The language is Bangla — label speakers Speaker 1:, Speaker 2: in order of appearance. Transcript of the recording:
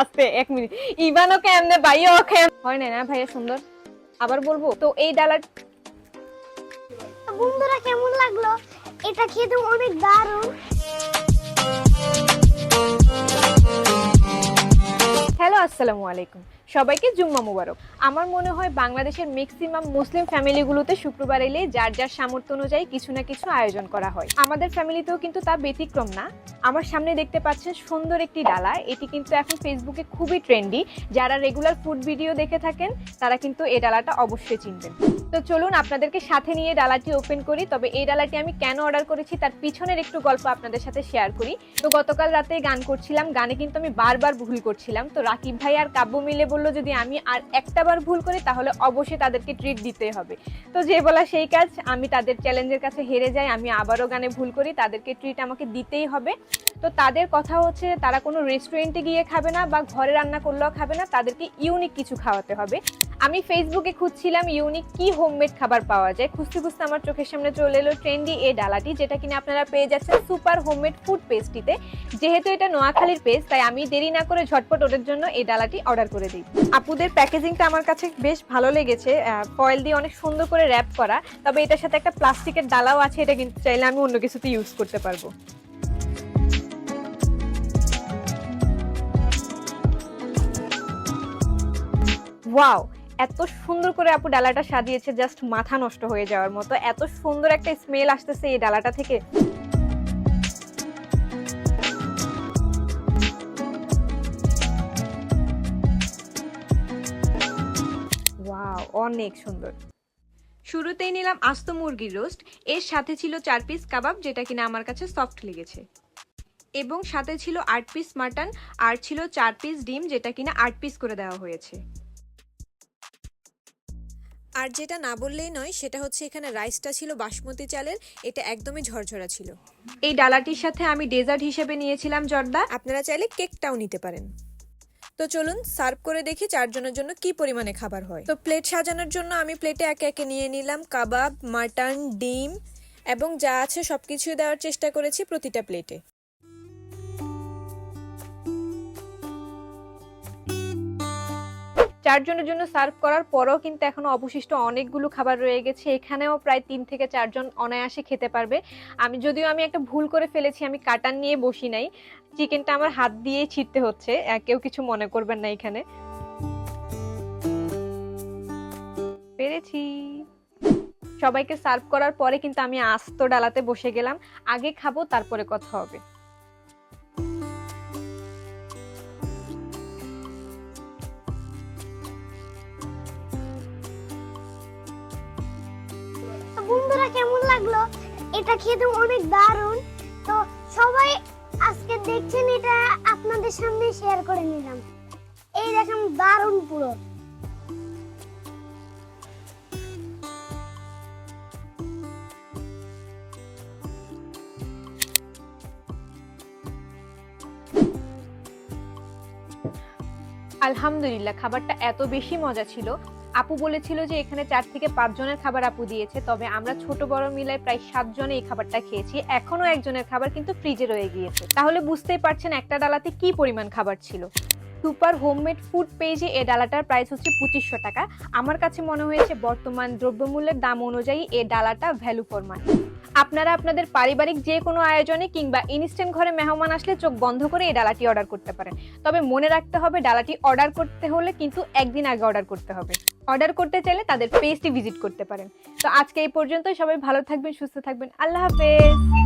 Speaker 1: আস্তে এক মিনিট। ইভানও কেমনে ভাইও কেম হয় না না ভাইয়া সুন্দর। আবার বলব, তো এই ডালার
Speaker 2: বন্ধুরা, কেমন লাগল? এটা খেতে অনেক দারুণ।
Speaker 1: আসসালামু আলাইকুম। সবাইকে জুম্মা মুবারক। আমার মনে হয় বাংলাদেশের ম্যাক্সিমাম মুসলিম ফ্যামিলিগুলোতে শুক্রবার এলে যার যার সামর্থ্য অনুযায়ী কিছু না কিছু আয়োজন করা হয়। আমাদের ফ্যামিলিতেও কিন্তু তা ব্যতিক্রম না। আমার সামনে দেখতে পাচ্ছেন সুন্দর একটি ডালা। এটি কিন্তু এখন ফেসবুকে খুবই ট্রেন্ডি যারা রেগুলার ফুড ভিডিও দেখে থাকেন, তারা কিন্তু এই ডালাটা অবশ্যই চিনবেন। তো চলুন আপনাদেরকে সাথে নিয়ে ডালাটি ওপেন করি। তবে এই ডালাটি আমি কেন অর্ডার করেছি, তার পিছনের একটু গল্প আপনাদের সাথে শেয়ার করি। তো গতকাল রাতে গান করছিলাম। গানে কিন্তু আমি বারবার ভুল করছিলাম। তো রাকিব ভাই আর কাব্য মিলে বলল যদি আমি আর একটা বার ভুল করি, তাহলে অবশ্যই তাদেরকে ট্রিট দিতে হবে। তো যে বলা সেই কাজ, আমি তাদের চ্যালেঞ্জের কাছে হেরে যাই, আমি আবারও গানে ভুল করি, তাদেরকে ট্রিট আমাকে দিতেই হবে। তো তাদের কথা হচ্ছে, তারা কোনো রেস্টুরেন্টে গিয়ে খাবে না বা ঘরে রান্না করলেও খাবে না, তাদেরকে ইউনিক কিছু খাওয়াতে হবে। আমি ফেসবুকে খুঁজছিলাম ইউনিক কি হোমমেড খাবার পাওয়া যায়। খুঁজতে খুঁজতে আমার চোখের সামনে চলে এলো ট্রেন্ডি এই ডালাটি, যেটা কিনা আপনারা পেয়ে যাচ্ছেন সুপার হোমমেড ফুড পেস্টটিতে যেহেতু এটা নোয়াখালীর পেস্ট তাই আমি দেরি না করে ঝটপট ওদের জন্য এই ডালাটি অর্ডার করে দিই। আপুদের প্যাকেজিংটা আমার কাছে বেশ ভালো লেগেছে ফয়েল দিয়ে অনেক সুন্দর করে র্যাপ করা, তবে এটার সাথে একটা প্লাস্টিকের ডালাও আছে, এটা কিন্তু চাইলে আমি অন্য কিছুতে ইউজ করতে পারব। ওয়াও এত সুন্দর করে আপু ডালাটা সাজিয়েছে জাস্ট মাথা নষ্ট হয়ে যাওয়ার মতো। এত সুন্দর একটা স্মেল আসতেছে এই ডালাটা থেকে। অনেক সুন্দর। শুরুতেই নিলাম আস্ত মুরগির রোস্ট এর সাথে ছিল চার পিস কাবাব, যেটা কিনা আমার কাছে সফট লেগেছে। এবং সাথে ছিল আট পিস মাটন আর ছিল চার পিস ডিম, যেটা কিনা আট পিস করে দেওয়া হয়েছে। আর যেটা না বললেই নয় সেটা হচ্ছে এখানে রাইসটা ছিল বাসমতি চালের এটা একদমই ঝরঝরা ছিল। এই ডালাটির সাথে আমি ডেজার্ট হিসেবে নিয়েছিলাম জর্দা। আপনারা চাইলে কেকটাও নিতে পারেন। তো চলুন সার্ভ করে দেখি চারজনের জন্য কি পরিমাণে খাবার হয়। তো প্লেট সাজানোর জন্য আমি প্লেটে একে একে নিয়ে নিলাম কাবাব মাটন ডিম এবং যা আছে সবকিছু দেওয়ার চেষ্টা করেছি প্রতিটা প্লেটে। চারজনের জন্য সার্ভ করার পরেও কিন্তু এখনও অবশিষ্ট অনেকগুলো খাবার রয়ে গেছে। এখানেও প্রায় তিন থেকে চারজন অনায়াসে খেতে পারবে। আমি যদিও আমি একটা ভুল করে ফেলেছি, আমি কাটান নিয়ে বসি নাই। চিকেনটা আমার হাত দিয়েই ছিটতে হচ্ছে কেউ কিছু মনে করবেন না এখানে। পেরেছি। সবাইকে সার্ভ করার পরে কিন্তু আমি আস্ত ডালাতে বসে গেলাম। আগে খাব, তারপরে কথা হবে।
Speaker 2: লাগল। এটা খেতে অনেক দারুণ। তো সবাই আজকে দেখছেন এটা, আপনাদের সামনে শেয়ার করে নিলাম। এই দেখেন দারুণ পুরো।
Speaker 1: আলহামদুলিল্লাহ, খাবারটা এত বেশি মজা ছিল। আপু বলেছিল যে এখানে চার থেকে পাঁচ জনের খাবার আপু দিয়েছে, তবে আমরা ছোট বড় মিলায় প্রায় সাত সাতজনে এই খাবারটা খেয়েছি। এখনও একজনের খাবার কিন্তু ফ্রিজে রয়ে গিয়েছে। তাহলে বুঝতেই পারছেন একটা ডালাতে কি পরিমাণ খাবার ছিল। সুপার হোমমেড ফুড পেজে এ ডালাটার প্রাইস হচ্ছে পঁচিশশো টাকা। আমার কাছে মনে হয়েছে বর্তমান দ্রব্যমূল্যের দাম অনুযায়ী এ ডালাটা ভ্যালু ফর মানি আপনারা আপনাদের পারিবারিক যে কোনো আয়োজনে কিংবা ইনস্ট্যান্ট ঘরে মেহমান আসলে চোখ বন্ধ করে এই ডালাটি অর্ডার করতে পারেন। তবে মনে রাখতে হবে, ডালাটি অর্ডার করতে হলে কিন্তু একদিন আগে অর্ডার করতে হবে। অর্ডার করতে চাইলে তাদের পেজটি ভিজিট করতে পারেন। তো আজকে এই পর্যন্ত সবাই ভালো থাকবেন, সুস্থ থাকবেন। আল্লাহ হাফেজ।